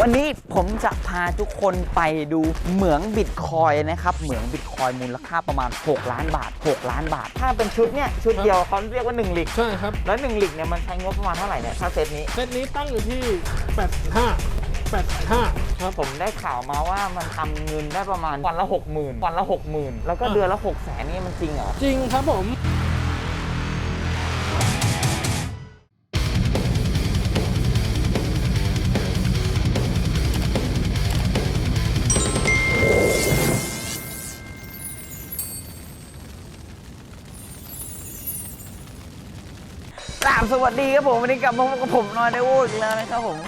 วันนี้ผมจะพาทุกคนไปดูเหมืองบิตคอยน์นะครับเหมืองบิตคอยน์มูลค่าประมาณ 6 ล้านบาท 6 ล้านบาท ถ้าเป็นชุดเนี่ยชุดเดียวเขาเรียกว่า1ลิกใช่ครับ แล้ว1ลิกเนี่ยมันใช้งบประมาณเท่าไหร่เนี่ยถ้าเซตนี้เซตนี้ตั้งอยู่ที่ 85 85ครับผมได้ข่าวมาว่ามันทำเงินได้ประมาณวันละ 60,000วันละ 60,000 แล้วก็อะเดือนละ 6 0 0 0 0นี่มันจริงเหรอ จริงครับผม สวัสดีครับผมวันนี้กลับมาพบกับผมนอยในวูดอีกแล้วนะครับผม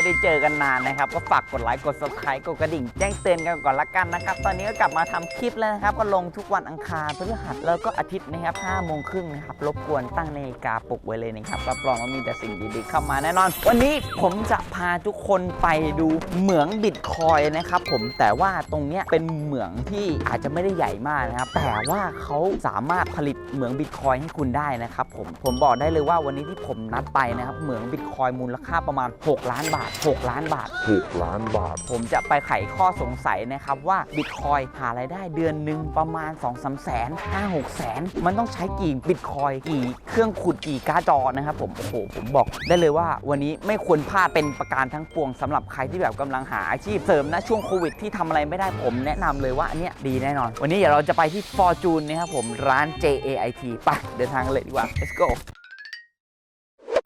ไม่ได้เจอกันนานนะครับ ก็ฝากกดไลค์กด subscribe กดกระดิ่ง แจ้งเตือนกันก่อนละกันนะครับ ตอนนี้ก็กลับมาทำคลิปแล้วนะครับ ก็ลงทุกวันอังคารพฤหัสแล้วก็อาทิตย์นะครับ5โมงครึ่งนะครับ รบกวนตั้งนาฬิกาปลุกไว้เลยนะครับรับรองว่ามีแต่สิ่งดีๆเข้ามาแน่นอน วันนี้ผมจะพาทุกคนไปดูเหมืองบิตคอยนะครับผมแต่ว่าตรงเนี้ยเป็นเหมืองที่อาจจะไม่ได้ใหญ่มากนะครับแต่ว่าเขาสามารถผลิตเหมืองบิตคอยให้คุณได้นะครับผมผมบอกได้เลยว่าวันนี้ที่ผมนัดไปนะครับเหมืองบิตคอยมูลค่าประมาณ 6 ล้านบาท6 ล้านบาท 6 ล้านบาท ผมจะไปไขข้อสงสัยนะครับว่าบิตคอยหารายได้เดือนหนึ่งประมาณ 2 3 0 0แสน5 6แสน มันต้องใช้กี่บิตคอยกี่เครื่องขุดกี่การ์ดจอนะครับผม โอ้โห ผมบอกได้เลยว่าวันนี้ไม่ควรพลาดเป็นประการทั้งปวงสำหรับใครที่แบบกำลังหาอาชีพเสริมนะช่วงโควิดที่ทำอะไรไม่ได้ผมแนะนำเลยว่าอันเนี้ยดีแน่นอน วันนี้เดี๋ยวเราจะไปที่ Fortune นะครับผมร้าน JAIT ไปเดินทางกันเลยดีกว่า let's go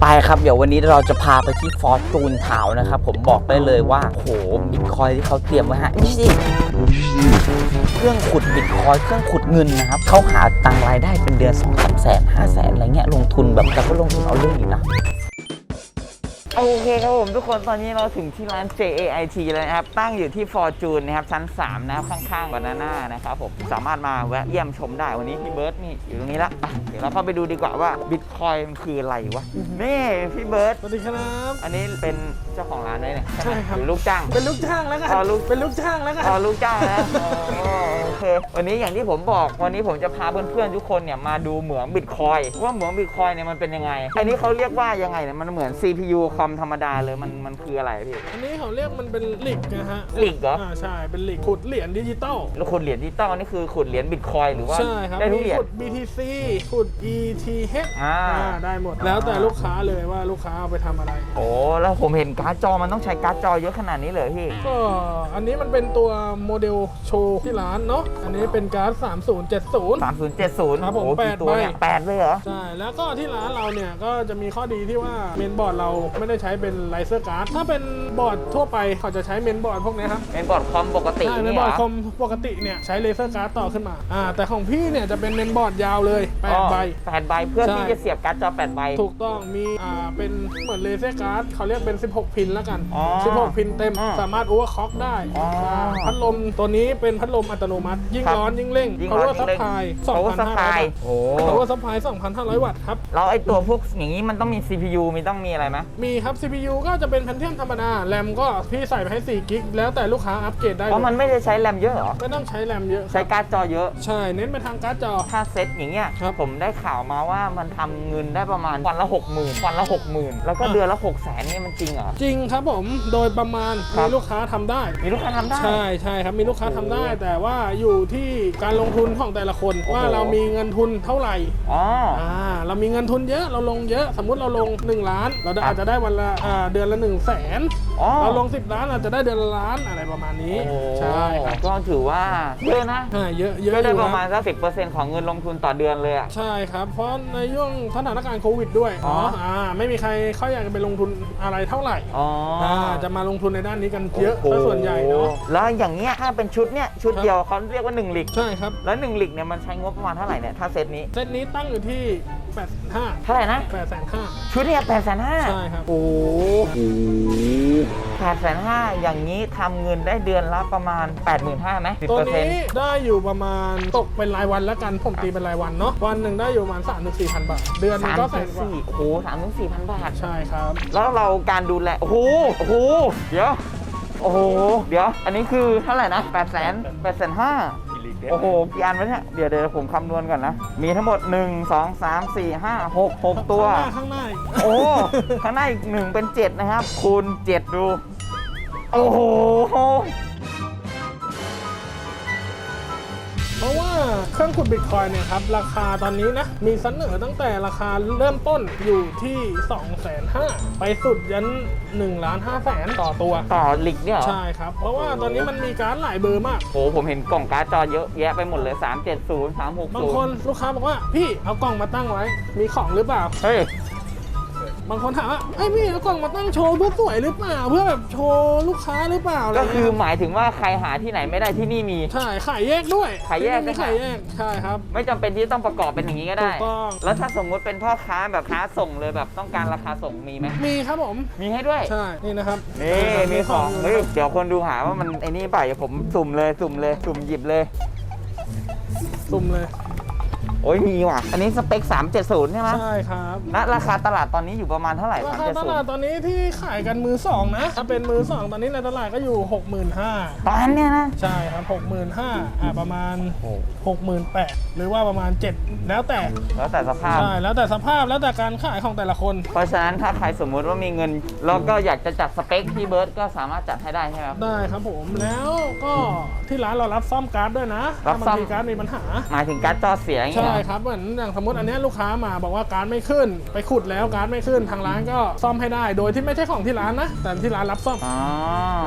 ไปครับ เดี๋ยววันนี้เราจะพาไปที่ฟอร์จูนทาวนะครับ ผมบอกได้เลยว่าโหบิตคอยที่เขาเตรียมไว้ฮะนี่สิเครื่องขุดบิตคอยเครื่องขุดเงินนะครับเขาหาตังค์รายได้เป็นเดือน2 3แสนห้าแสนอะไรเงี้ยลงทุนแบบแต่ก็ลงทุนเอาเรื่องอยู่นะ โอเคครับผมทุกคนตอนนี้เราถึงที่ร้าน JAIT แล้วนะครับ ตั้งอยู่ที่ Fortune นะครับ ชั้น 3 นะครับ ข้างๆบานาน่านะครับผม สามารถมาแวะเยี่ยมชมได้วันนี้พี่เบิร์ตนี่อยู่ตรงนี้ละอะเดี๋ยวเราเข้าไปดูดีกว่าว่าบิตคอยมันคืออะไรวะ นี่พี่เบิร์ตสวัสดีครับ อันนี้เป็นเจ้าของร้านด้วยเนี่ยใช่ครับหรือลูกจ้าง เป็นลูกจ้างแล้วกันอ๋อลูก เป็นลูกจ้างแล้วกัน อ๋อลูกจ้างนะอ๋อโอเค วันนี้อย่างที่ผมบอก วันนี้ผมจะพาเพื่อนๆทุกคนเนี่ยมาดูเหมืองบิตคอยว่าเหมืองบิตคอยเนี่ยมันเป็นยังไง อันนี้เขาเรียกว่ายังไงเนี่ย มันเหมือน CPU คอมธรรมดาเลยมันมันคืออะไรพี่ อันนี้เขาเรียกมันเป็นหลิกนะฮะหลิกเหรอ อ่าใช่เป็นหลิกขุดเหรียญดิจิตอลแล้วขุดเหรียญดิจิตอลนี่คือขุดเหรียญบิตคอยหรือว่าใช่ครับได้ทุกเหมีรียญ ขุด BTC ขุด ETH อ่า อ่าได้หมดแล้วแต่ลูกค้าเลยว่าลูกค้าเอาไปทำอะไร โอ้แล้วผมเห็นการ์ดจอมันต้องใช้การ์ดจอเยอะขนาดนี้เลยพี่ ก็อันนี้มันเป็นตัวโมเดลโชว์ที่ร้านเนาะอันนี้เป็นการ์ด3070 3070ครับผมโอ้แปกี่ดตัวเนี่ยใบ แปดเลยเหรอ ใช่ แล้วก็ที่ร้านเราเนี่ยก็จะมีข้อดีที่ว่าเมนบอร์ดเราไม่ได้ใช้เป็นไลเซอร์การ์ดถ้าเป็นบอร์ดทั่วไปเขาจะใช้เมนบอร์ดพวกเนี้ยครับ เป็นบอร์ดคอมปกติใช่เมนี่นเหบรอร์ดอคอมปกติเนี่ยใช้เลเซอร์การ์ดต่อขึ้นมาอ่าแต่ของพี่เนี่ยจะเป็นเมนบอร์ดยาวเลยแปดใบ แปดใบเพื่อใช่ ที่จะเสียบการ์ดจอแปดใบ ถูกต้องมีอ่าเป็นเหมือนเลเซอร์การ์ดเขาเรียกเป็น 16 พินแล้วกัน อ๋อ16 พินเต็ม อ่าสามารถโอเวอร์คล็อกได้อ๋ออ่าพัดลมตัวนี้เป็นพัดลมอัตโนมัติ ยิ่งครับร้อนยิ่งเร่ง ยิ่งร้อน power ยิ่งเร่ง supply power 2,500 supply วัตต์ โอ้ power supply 2,500 วัตต์ครับ แล้วไอ้ตัวพวกอย่างนี้มันต้องมี CPU มีต้องมีอะไรไหม มีครับ CPU ก็จะเป็นแพนเทียมธรรมดา แรมก็พี่ใส่ไปให้4กิกแล้วแต่ลูกค้าอัปเกรดได้เพราะมันไม่ได้ใช้แรมเยอะเหรอ ไม่ต้องใช้แรมเยอะใช้การ์ดจอเยอะ ใช่ เน้นไปทางการ์ดจอ ถ้าเซ็ตอย่างเงี้ยครับผมได้ข่าวมาว่ามันทำเงินได้ประมาณวันละ 60,000วันละ 60,000 แล้วก็อะ เดือนละ 6 0 0 0 0นี่มันจริงเหรอ จริงครับผม โดยประมาณครัมีบ ลูกค้าทำได้ มีลูกค้าทำได้ ใช่ใช่ครับมีลูกค้าทำได้ แต่ว่าอยู่ที่การลงทุนของแต่ละคนโอ้โหว่าเรามีเงินทุนเท่าไหร่อ๋อ อ่าเรามีเงินทุนเยอะเราลงเยอะสมมุติเราลง 1 ล้าน เราได้ครับ อาจจะได้วันละเดือนละหนึ่งแสนอ๋อ เราลง 10 ล้านอาจจะได้เดือนละล้านอะไรประมาณนี้ โอ้ใช่ครับก็ถือว่าเยอะนะอ่าเยอะเยอะก็ได้อยู่ประมาณคบสักสิบเปอร์เซ็นต์ของเงินลงทุนต่อเดือนเลยอะใช่ครับ เพราะในช่วงสถานการณ์โควิดด้วยอ๋อ เนาะอ่าไม่มีใครเขาอยากจะไปลงทุนอะไรเท่าไหร่อ๋อออ่าจะมาลงทุนในด้านนี้กันเยอะซะส่วนใหญ่เนาะแล้วอย่างเงี้ยถ้าเป็นชุดเนี้ยชุดครับเดียวเขาเรียกว่า1ลิก ใช่ครับ แล้ว1ลิกเนี่ยมันใช้งบประมาณเท่าไหร่เนี่ยถ้าเซตนี้ เซตนี้ตั้งอยู่ที่8 5เท่าไหร่นะ8 5 0ชุดเนี่ยแปดแสนห้าใช่ครับ โอ้แปดแสนห้าอย่างนี้ทำเงินได้เดือนละประมาณ 8 5 0 0 0ไหมสิบตัวเปอร์เซ็นนี้ต์ได้อยู่ประมาณตกเป็นรายวันแล้วกันผมตีเป็นรายวันเนาะวันหนึ่งได้อยู่ประมาณ3 4 0 0 0 บาท เดือนหนึสางมก็ถึแสนงกว่าสี่โอ้โหสามถึงสี่พันบาท ใช่ครับ แล้วเราการดูแล โอ้โห โอ้โห เดี๋ยว โอ้โห เดี๋ยว อันนี้คือเท่าไหร่นะ8 0 0 0 0 8 5 0 0 โอ้โหกี่อันวะเนี่ยเดี๋ยวเดี๋ยวผมคำนวณก่อนนะ มีทั้งหมด 1 2 3 4 5 6 6 ตัว ข้างหน้าข้างหน้าโอ้ข้างหน้าอีกหนึ่งเป็น 7 นะครับ คูณ 7 ดู โอ้โห เครื่องขุดบิตคอยเนี่ยครับ ราคาตอนนี้นะ มีเสนอตั้งแต่ราคาเริ่มต้นอยู่ที่ 2 5 0 0 0ไปสุดยัน1ล้าน5แสนต่อตัวต่อลิกเนี่ยเหรอ ใช่ครับ เพราะว่าตอนนี้มันมีการดหลายเบอร์มาก โห ผมเห็นกล่องการ์ดจอเยอะแยะไปหมดเลย 370 360บางคนลูกค้าบอกว่าพี่เอากล่องมาตั้งไว้ มีของหรือเปล่า เฮ้ย บางคนถามว่าไอ้ยพี่เอากล่องมาตั้งโชว์เพื่อสวยหรือเปล่า เพื่อแบบโชว์ลูกค้าหรือเปล่าะไรก็เงี้ยคือหมายถึงว่าใครหาที่ไหนไม่ได้ที่นี่มี ใช่ขายแยกด้วยขายแยกที่นี่มีด้วยขายแยกใช่ครับ ไม่จำเป็นที่จะต้องประกอบเป็นอย่างนี้ก็ได้ ถูกต้อง แล้วถ้าสมมุติเป็นพ่อค้าแบบค้าส่งเลยแบบต้องการราคาส่งมีไหม มีครับผม มีให้ด้วย ใช่นี่นะครับนี่มีของยู่เฮ้ยนะครับเดี๋ยวคนดูหาว่ามันไอ้นี่เปล่าเดี๋ยวผมสุ่มเลยสุ่มเลย สุ่มหยิบเลยสุ่มเลย โอ้ยมีว่ะ อันนี้สเปค 370 ใช่ไหมใช่ครับณราคาตลาดตอนนี้อยู่ประมาณเท่าไหร่ ราคาตลาดตอนนี้ที่ขายกันมือสองนะถ้าเป็นมือสองตอนนี้ในตลาดก็อยู่ 65,000 370ตอนเนี้ยนะ ใช่ครับ 65,000อ่าประมาณ 68,000หรือว่าประมาณ 7 แล้วแต่แล้วแต่สภาพ ใช่ แล้วแต่สภาพแล้วแต่การขายของแต่ละคน เพราะฉะนั้นถ้าใครสมมุติว่ามีเงิน แล้วก็อยากจะจัดสเปคพี่เบิร์ดก็สามารถจัดให้ได้ใช่ไหมครับ ได้ครับผมแล้วก็ที่ร้านเรารับซ่อมการ์ดด้วยนะรัถ้าบบางซ่อมทีการ์ดมีปัญหา หมายถึงการ์ดจอเสียอย่างเงี้ใช่ยเหรอครับเหมือนอย่างสมมติอันเนี้ยลูกค้ามาบอกว่าการ์ดไม่ขึ้น ไปขุดแล้วการ์ดไม่ขึ้นทางร้านก็ซ่อมให้ได้ โดยที่ไม่ใช่ของที่ร้านนะ แต่ที่ร้านรับซ่อมอ๋อ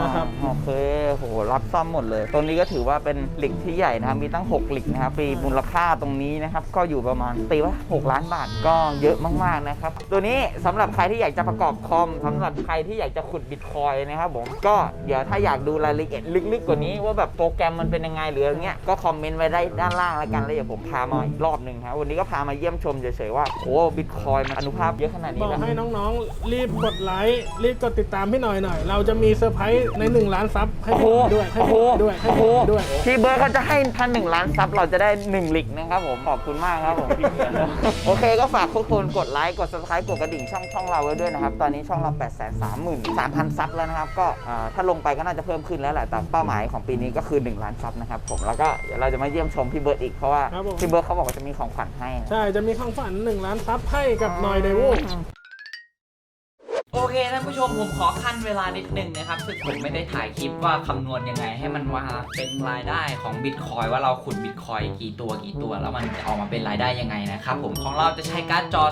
นะครับ โอเคโหรับซ่อมหมดเลย ตรงนี้ก็ถือว่าเป็นหลิกที่ใหญ่นะครับ มีตั้ง 6 หลิกนะครับปีมูลค่าตรงนี้นะครับ ก็อยู่ประมาณตีว่า 6 ล้านบาทก็เยอะมากๆนะครับ ตัวนี้สำหรับใครที่อยากจะประกอบคอมสำหรับใครที่อยากจะขุดบิตคอยนะครับผม ก็เดี๋ยวถ้าอยากดูรายละเอียดลึกๆกว่านี้ ว่าแบบโปรแกรมมันเป็นยังไงหรืออะไรเงี้ย ก็คอมเมนต์ไว้ได้ด้านล่างแล้วกันแล้วเดี๋ยวผมพามาอีกรอบหนึ่งครับวันนี้ก็พามาเยี่ยมชมเฉยๆว่าโหบิตคอยมันอนุภาพเยอะขนาดนี้บอกแล้วให้น้องๆ รีบกดไลค์รีบกดติดตามพี่หน่อยหน่อย เราจะมีเซอร์ไพรส์ใน 1 ล้านซับให้โอ้โหพี่ด้วยให้โอ้โหพี่ด้วยให้โอ้โหพี่ด้วย พี่เบิร์ดเขาจะให้ท่านหนึ่งล้านซับเราจะได้หนึ่งลิกนะครับผม ขอบคุณมากครับผมพี่เบิร์ดโอเคก็ฝากทุกคนกดไลค์ กด subscribe กดกระดิ่งช่องช่องเราไว้ด้วยนะครับ ตอนนี้ช่องเรา8 3 3 0 0 0 3,000 ซับแล้วนะครับ ก็อ่าถ้าลงไปก็น่าจะเพิ่มขึ้นแล้วแหละ แต่เป้าหมายของปีนี้ก็คือ 1 ล้านซับนะครับผม แล้วก็เดี๋ยวเราจะมาเยี่ยมชมพี่เบิร์ดอีกเพราะว่าครับผม พี่เบิร์ดเขาบอกว่าจะมีของขวัญให้นะ ใช่จะมีความฝัน1ล้านซับให้กับนอยเดโว โอเคท่านผู้ชมผมขอขั้นเวลานิดนึงนะครับคือผมไม่ได้ถ่ายคลิปว่าคำนวณยังไง ให้มันมาเป็นรายได้ของบิตคอยว่าเราขุดบิตคอยกี่ตัวกี่ตัว แล้วมันจะออกมาเป็นรายได้ยังไงนะครับผมของเราจะใช้การ์ดจอ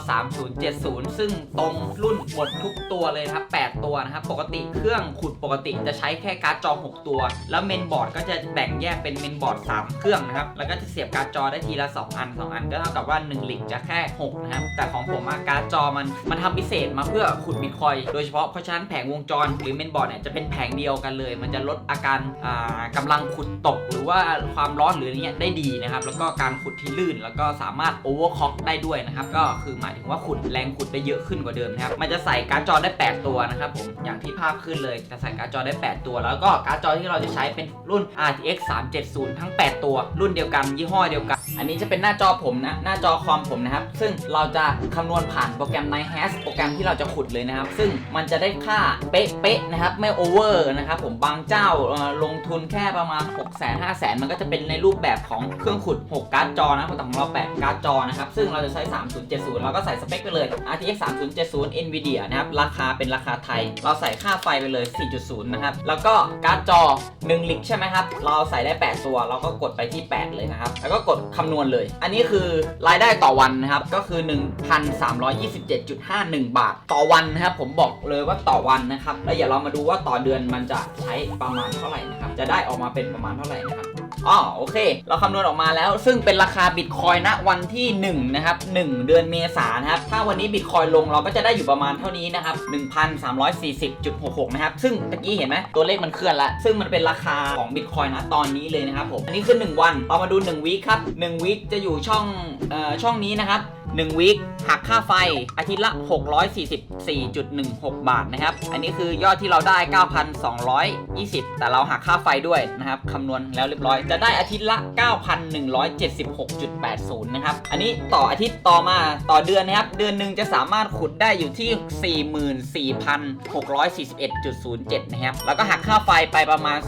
3070 ซึ่งตรงรุ่นหมดทุกตัวเลยครับ8ตัวนะครับปกติเครื่องขุดปกติจะใช้แค่การ์ดจอ 6 ตัว แล้วเมนบอร์ดก็จะแบ่งแยกเป็นเมนบอร์ด 3 เครื่องนะครับแล้วก็จะเสียบการ์ดจอได้ทีละ 2 อัน 2 อันก็เท่ากับว่า1ลิงจะแค่6นะครับแต่ของผมการ์ดจอมันมันทำพิเศษมาเพื่อขุดบิตคอยโดยเฉพาะเพราะฉะนั้นแผงวงจรหรือเมนบอร์ดเนี่ยจะเป็นแผงเดียวกันเลย มันจะลดอาการอ่ากำลังขุดตก หรือว่าความร้อนหรืออะไรเงี้ยได้ดีนะครับ แล้วก็การขุดที่ลื่น แล้วก็สามารถโอเวอร์ค็อกได้ด้วยนะครับ ก็คือหมายถึงว่าขุดแรงขุดได้เยอะขึ้นกว่าเดิมนะครับ มันจะใส่การ์ดจอได้ 8 ตัวนะครับผม อย่างที่ภาพขึ้นเลยจะใส่การ์ดจอได้ 8 ตัว แล้วก็การ์ดจอที่เราจะใช้เป็นรุ่น RTX 370 ทั้ง 8 ตัว รุ่นเดียวกัน ยี่ห้อเดียวกัน อันนี้จะเป็นหน้าจอผมนะ หน้าจอคอมผมนะครับ ซึ่งเราจะคำนวณผ่านโปรแกรม NiHash โปรแกรมที่เราจะขุดเลยนะครับซึ่งมันจะได้ค่าเป๊ะๆนะครับไม่โอเวอร์นะครับผมบางเจ้าลงทุนแค่ประมาณ 6 0 0 0 0 5 0 0 0 0มันก็จะเป็นในรูปแบบของเครื่องขุด 6 การ์ดจอนะครับแต่ของเรา 8 การ์ดจอนะครับ ซึ่งเราจะใช้ 3070 เราก็ใส่สเปคไปเลย RTX 3070 NVIDIA นะครับ ราคาเป็นราคาไทย เราใส่ค่าไฟไปเลย 4.0 นะครับ แล้วก็การ์ดจอ 1 ลิกใช่ไหมครับ เราใส่ได้ 8 ตัว เราก็กดไปที่ 8 เลยนะครับ แล้วก็กดคำนวณเลย อันนี้คือรายได้ต่อวันนะครับ ก็คือ 1,327.51 บาทต่อวันนะครับผมบอกเลยว่าต่อวันนะครับ แล้วเดี๋ยวเรามาดูว่าต่อเดือนมันจะใช้ประมาณเท่าไหร่นะครับ จะได้ออกมาเป็นประมาณเท่าไหร่นะครับอ๋อโอเค เราคำนวณออกมาแล้ว ซึ่งเป็นราคาบิตคอยณวันที่ 1 นะครับ 1 เดือนเมษายนะครับ ถ้าวันนี้บิตคอยลงเราก็จะได้อยู่ประมาณเท่านี้นะครับ 1,340.66 นะครับ ซึ่งตะกี้เห็นไหมตัวเลขมันเคลื่อนล้วซึ่งมันเป็นราคาของบิตคอยนะตอนนี้เลยนะครับผม อันนี้คือ 1 วัน เรามาดู1วีคครับ1วีคจะอยู่ช่องเอ่อช่องนี้นะครับ 1วีคหักค่าไฟอาทิตย์ละ 644.16 บาทนะครับ อันนี้คือยอดที่เราได้ 9,220 แต่เราหักค่าไฟด้วยนะครับคำนวณแล้วเรียบร้อย จะได้อาทิตย์ละ 9,176.80 นะครับ อันนี้ต่ออาทิตย์ต่อมาต่อเดือนนะครับ เดือนหนึ่งจะสามารถขุดได้อยู่ที่ 44,641.07 นะครับ แล้วก็หักค่าไฟไปประมาณ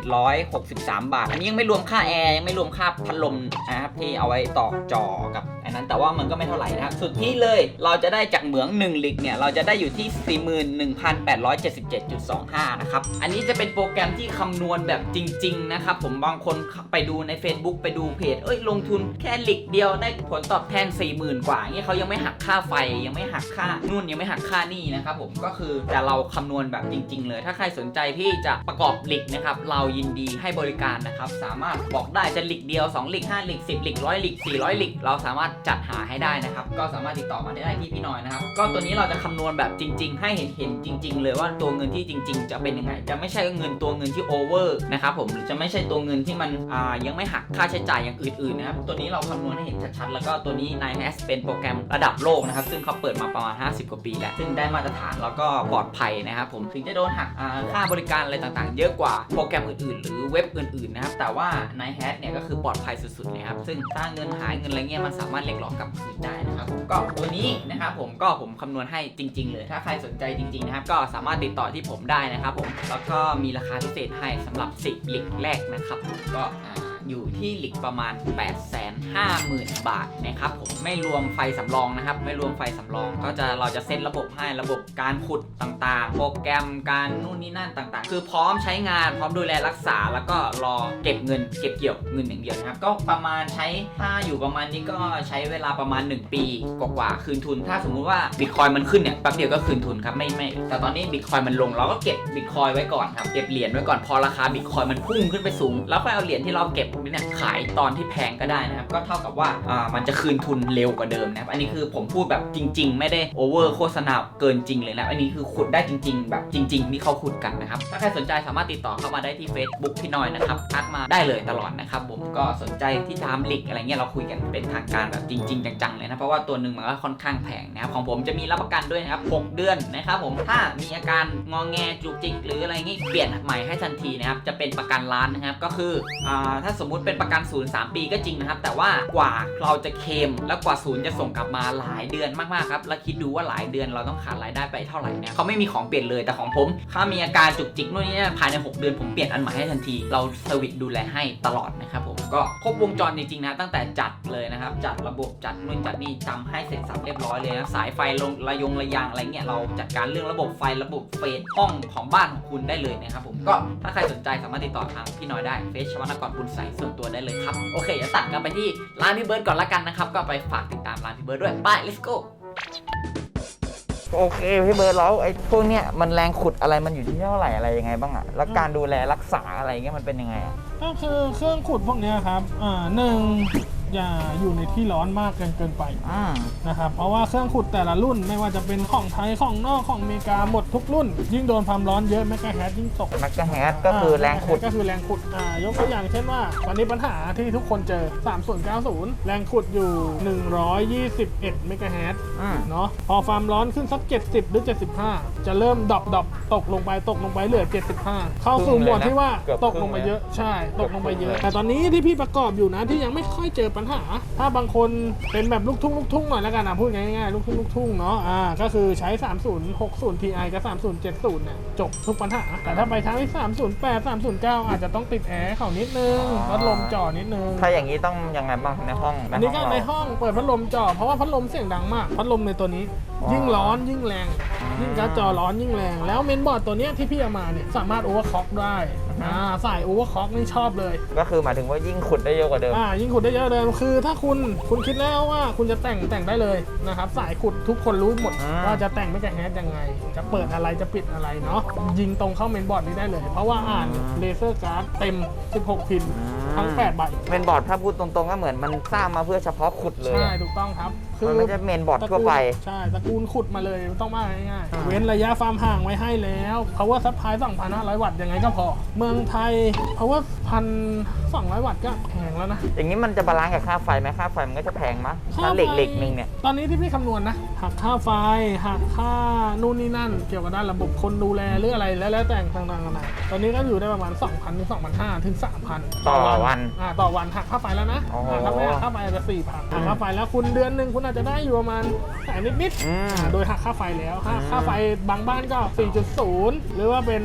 2,763 บาท อันนี้ยังไม่รวมค่าแอร์ยังไม่รวมค่าพัดลมนะครับที่เอาไว้ต่อจอกับอันนั้นแต่ว่ามันก็ไม่เท่าไหร่นะครับ สุดที่เลยเราจะได้จากเหมือง1ลิกเนี่ย เราจะได้อยู่ที่ 41,877.25 นะครับ อันนี้จะเป็นโปรแกรมที่คำนวณแบบจริง ๆ นะครับ ผมบางคนไปดูใน Facebook ไปดูเพจ เอ้ย ลงทุนแค่ลิกเดียวได้ผลตอบแทน 40,000 กว่าเงี้ยเขายังไม่หักค่าไฟ ยังไม่หักค่านู่นยังไม่หักค่านี่นะครับผม ก็คือแต่เราคำนวณแบบจริง ๆ เลย ถ้าใครสนใจที่จะประกอบลิกนะครับ เรายินดีให้บริการนะครับ สามารถบอกได้จะลิกเดียว2ลิก5ลิก10ลิก100ลิก400ลิกเราสามารถจัดหาให้ได้นะครับ ก็สามารถติดต่อมาได้ที่พี่น้อยนะครับ ก็ตัวนี้เราจะคำนวณแบบจริง ๆ ให้เห็นเห็นจริง ๆ เลยว่าตัวเงินที่จริง ๆ จะเป็นยังไง จะไม่ใช่เงินตัวเงินที่โอเวอร์นะครับผมหรือจะไม่ใช่ตัวเงินที่มันอ่ายังไม่หักค่าใช้จ่ายอย่างอื่นๆนะครับตัวนี้เราคำนวณให้เห็นชัดๆแล้วก็ตัวนี้ n i h a s เป็นโปรแกรมระดับโลกนะครับซึ่งเขาเปิดมาประมาณ 50 กว่าปีแล้วซึ่งได้มาตรฐานแล้วก็ปลอดภัยนะครับผมถึงจะโดนหักอ่าค่าบริการอะไรต่างๆ เยอะกว่าโปรแกรมอื่นๆ หรือเว็บอื่นๆนะครับแต่ว่า n i h a s เนี่ยก็คือปลอดภัยสุดๆเลยครับซึ่งถ้าเงินหายเงินอะไรเงี้ยมันสามารถเรียกร้องกลับคืนได้นะครับผมก็ตัวนี้นะครับผมก็ผมคำนวณให้จริง ๆ เลย ถ้าใครสนใจจริง ๆ นะครับ ก็สามารถติดต่อที่ผมได้นะครับผมแล้วก็มีราคาพิเศษให้สำหรับ10ลิกแรกนะครับผมก็อ่า อยู่ที่หลิกประมาณ 8 5 0 0 0 0 บาทนะครับผมไม่รวมไฟสำรองนะครับ ไม่รวมไฟสำรอง ก็จะเราจะเซตระบบให้ระบบการขุดต่างๆ โปรแกรมการนู่นนี่นั่นต่างๆ คือพร้อมใช้งานพร้อมดูแลรักษา แล้วก็รอเก็บเงิน เก็บเกี่ยวเงินอย่างเดียวนะครับ ก็ประมาณใช้ถ้าอยู่ประมาณนี้ก็ใช้เวลาประมาณ 1 ปีกว่าๆคืนทุน ถ้าสมมุติว่าบิตคอยมันขึ้นเนี่ยแป๊บเดียวก็คืนทุนครับไม่ไม่แต่ตอนนี้บิตคอยมันลงเราก็เก็บบิตคอยไว้ก่อนครับเก็บเหรียญไว้ก่อนพอราคาบิตคอยมันพุ่งขึ้นไปสูงแล้วค่อยเอาเหรียญที่เราเก็บเนี่ยขายตอนที่แพงก็ได้นะครับก็เท่ากับว่าอ่ามันจะคืนทุนเร็วกว่าเดิมนะครับอันนี้คือผมพูดแบบจริง ๆ ไม่ได้โอเวอร์โฆษณาเกินจริงเลยนะอันนี้คือขุดได้จริง ๆ แบบจริง ๆ ที่เขาขุดกันนะครับถ้าใครสนใจสามารถติดต่อเข้ามาได้ที่ Facebook พี่น้อยนะครับทักมาได้เลยตลอดนะครับผมก็สนใจที่จะทำลิกอะไรเงี้ยเราคุยกันเป็นทางการแบบจริง ๆ จังๆเลยนะเพราะว่าตัวหนึ่งมันก็ค่อนข้างแพงนะครับของผมจะมีรับประกันด้วยนะครับ6เดือนนะครับผมถ้ามีอาการงองแงจุกจิกหรืออะไรงี้เปลี่ยนใหม่ให้ทันทีนะครับจะเป็นประกันล้านนะครับก็คืออ่าถ้าสมมุติเป็นประกันศูนย์สามปีก็จริงนะครับ แต่ว่ากว่าเราจะเคมแล้วกว่าศูนย์จะส่งกลับมาหลายเดือนมากๆครับแล้วคิดดูว่าหลายเดือนเราต้องขาดรายได้ไปเท่าไหร่เนี่ยเขาไม่มีของเปลี่ยนเลยแต่ของผมถ้ามีอาการจุกจิกนู่นนี่นั่นภายใน 6 เดือนผมเปลี่ยนอันใหม่ให้ทันที เราเซอร์วิสดูแลให้ตลอดนะครับผมก็ครบวงจรจริงๆนะตั้งแต่จัดเลยนะครับจัดระบบจัดนู่นจัดนี่จำให้เสร็จสับเรียบร้อยเลยนะสายไฟลงระยงระยางอะไรเงี้ยเราจัดการเรื่องระบบไฟระบบเฟสห้องของบ้านของคุณได้เลยนะครับผมก็ถ้าใครสนใจสามารถติดต่อทางพี่น้อยได้เฟซชวนกรบุญใสส่วนตัวได้เลยครับ โอเคเดี๋ยวตัดกันไปที่ร้านพี่เบิร์ดก่อนละกันนะครับ ก็ไปฝากติดตามร้านพี่เบิร์ดด้วยไป let's go โอเคพี่เบิร์ดแล้วไอ้พวกเนี้ยมันแรงขุดอะไรมันอยู่ที่เท่าไหร่อะไรยังไงบ้างอะแล้วการดูแลรักษาอะไรเงี้ยมันเป็นยังไงอะ ก็คือเครื่องขุดพวกเนี้ยครับ อ่าหนึ่ง อย่าอยู่ในที่ร้อนมากเกินเกินไปอ่า นะครับเพราะว่าเครื่องขุดแต่ละรุ่นไม่ว่าจะเป็นของไทยของนอกของอเมริกาหมดทุกรุ่น ยิ่งโดนความร้อนเยอะแมกกาแฮทยิ่งตก แมกกาแฮดก็คือแรงขุด ก็คือแรงขุดอ่ายกตัวอย่างเช่นว่า วันนี้ปัญหาที่ทุกคนเจอ 3090 แรงขุดอยู่ 121 เมกะเฮิรตซ์อืม เนาะพอความร้อนขึ้นสัก 70 หรือ 75 จะเริ่มดรอปดรอปตกลงไปตกลงไปเหลือ 75 เข้าสู่โหมดที่ว่าเกือบตกลงไปเยอะใช่ ตกลงไปเยอะแต่ตอนนี้ที่พี่ประกอบอยู่นะที่ยังไม่ค่อยเจอปัญหา ถ้าบางคนเป็นแบบลูกทุ่งลูกทุ่งหน่อยแล้วกันนะพูดง่ายๆลูกทุ่งลูกทุ่งเนาะอ่าก็คือใช้ 3060 Ti กับ 3070เนี่ยจบทุกปัญหา แต่ถ้าไปทางที่308 309 อาจจะต้องติดแอร์เขานิดนึงอ๋อพัดลมจ่อนิดนึงถ้าอย่างนี้ต้องยังไงบ้างในห้องอันนี้ก็ในเราห้องเปิดพัดลมจ่อเพราะว่าพัดลมเสียงดังมาก พัดลมในตัวนี้อ๋อยิ่งร้อนยิ่งแรง ยิ่งการ์ดจอร้อนยิ่งแรง แล้วเมนบอร์ดตัวเนี้ยที่พี่เอามาเนี่ยสามารถโอเวอร์คล็อกได้อ่าสายโอเวอร์คล็อกนี่ชอบเลย ก็คือหมายถึงว่ายิ่งขุดได้เยอะกว่าเดิม อ่ายิ่งขุดได้เยอะเลยคือ ถ้าคุณคุณคิดแล้วว่าคุณจะแต่งแต่งได้เลยนะครับสายขุดทุกคนรู้หมด อ่า ว่าจะแต่งไม่จะแฮชยังไง จะเปิดอะไรจะปิดอะไรเนาะยิงตรงเข้าเมนบอร์ดนี้ได้เลย เพราะว่าอ่านเลเซอร์การ์ดเต็ม 16 พินทั้ง8ใบเมนบอร์ดถ้าพูดตรงๆก็เหมือนมันสร้างมาเพื่อเฉพาะขุดเลยใช่อะถูกต้องครับ มันไม่ใช่เมนบอร์ดทั่วไป ใช่ตระกูลขุดมาเลยต้องมาง่ายอ่าๆเว้นระยะฟาร์มห่างไว้ให้แล้ว power supply 2,500 วัตต์ยังไงก็พอ เมืองไทย power 1,200 วัตต์ก็แพงแล้วนะ อย่างนี้มันจะบาลานซ์กับค่าไฟไหมค่าไฟมันก็จะแพงมั้ยถ้าเหล็กเหล็กหนึ่งเนี่ย ตอนนี้ที่พี่คำนวณนะหักค่าไฟหักค่านู่นนี่นั่น เกี่ยวกับด้านระบบคนดูแลหรืออะไรแล้วแล้วแต่ต่างๆกันานะตอนนี้ก็อยู่ได้ประมาณ 2,000ถึง2,500ถึง3,000 ต่อวันอ่าต่อวันหักค่าไฟแล้วนะอ๋ออ่าถ้าไม่หักค่าไฟอาจจะ4,000หักค่าไฟแล้วคุณเดือนหนึ่งคุณอาจจะได้อยู่ประมาณแสนนิดๆอืมอ่าโดยหักค่าไฟแล้วค่าอืมค่าไฟบางบ้านก็ 4.0 หรือว่าเป็น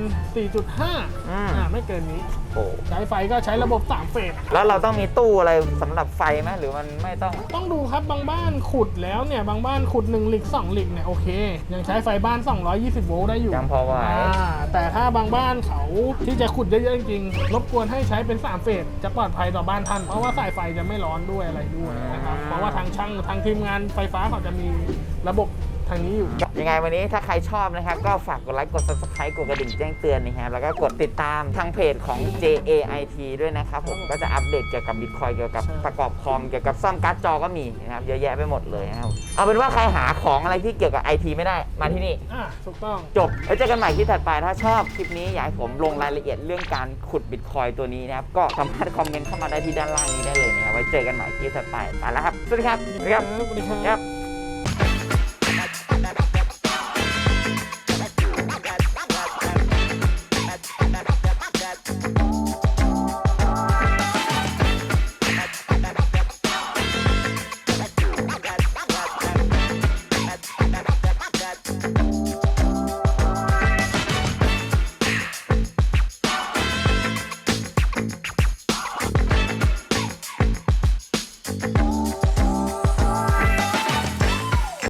4.5อืมอ่าไม่เกินนี้ โอ้ใช้ไฟก็ใช้ระบบ3เฟส แล้วเราต้องมีตู้อะไรสำหรับไฟไหมหรือมันไม่ต้อง ต้องดูครับบางบ้านขุดแล้วเนี่ย บางบ้านขุด1หลิก2หลิกเนี่ย โอเค ยังใช้ไฟบ้าน 220 โวลต์ได้อยู่ยังพอไหวอ่าแต่ถ้าบางบ้านเขาที่จะขุดเยอะๆจริงๆรบกวนให้ใช้เป็น3เฟสจะปลอดภัยต่อบ้านท่าน เพราะว่าสายไฟจะไม่ร้อนด้วยอะไรด้วยนะครับเพราะว่าทางช่างทางทีมงานไฟฟ้าเขาจะมีระบบ ทางนี้อยู่ ยังไงวันนี้ถ้าใครชอบนะครับ ก็ฝากกดไลค์ กด subscribe กดกระดิ่งแจ้งเตือนนะครับแล้วก็กดติดตามทางเพจของ JAIT ด้วยนะครับผมก็จะอัปเดตเกี่ยวกับบิตคอยเกี่ยวกับใช่ประกอบคอมเกี่ยวกับซ่อมการ์ดจอก็มีนะครับเยอะแยะไปหมดเลยนะครับเอาเป็นว่าใครหาของอะไรที่เกี่ยวกับ IT ไม่ได้มาที่นี่ อ่าถูกต้อง จบแล้วเจอกันใหม่คลิปถัดไป ถ้าชอบคลิปนี้อยากให้ผมลงรายละเอียดเรื่องการขุดบิตคอยตัวนี้นะครับ ก็สามารถคอมเมนต์เข้ามาได้ที่ด้านล่างนี้ได้เลยนะครับ ไว้เจอกันใหม่คลิปถัดไปไปแล้วครับ สวัสดีครับ สวัสดีครับสวัสดีครับ ครับ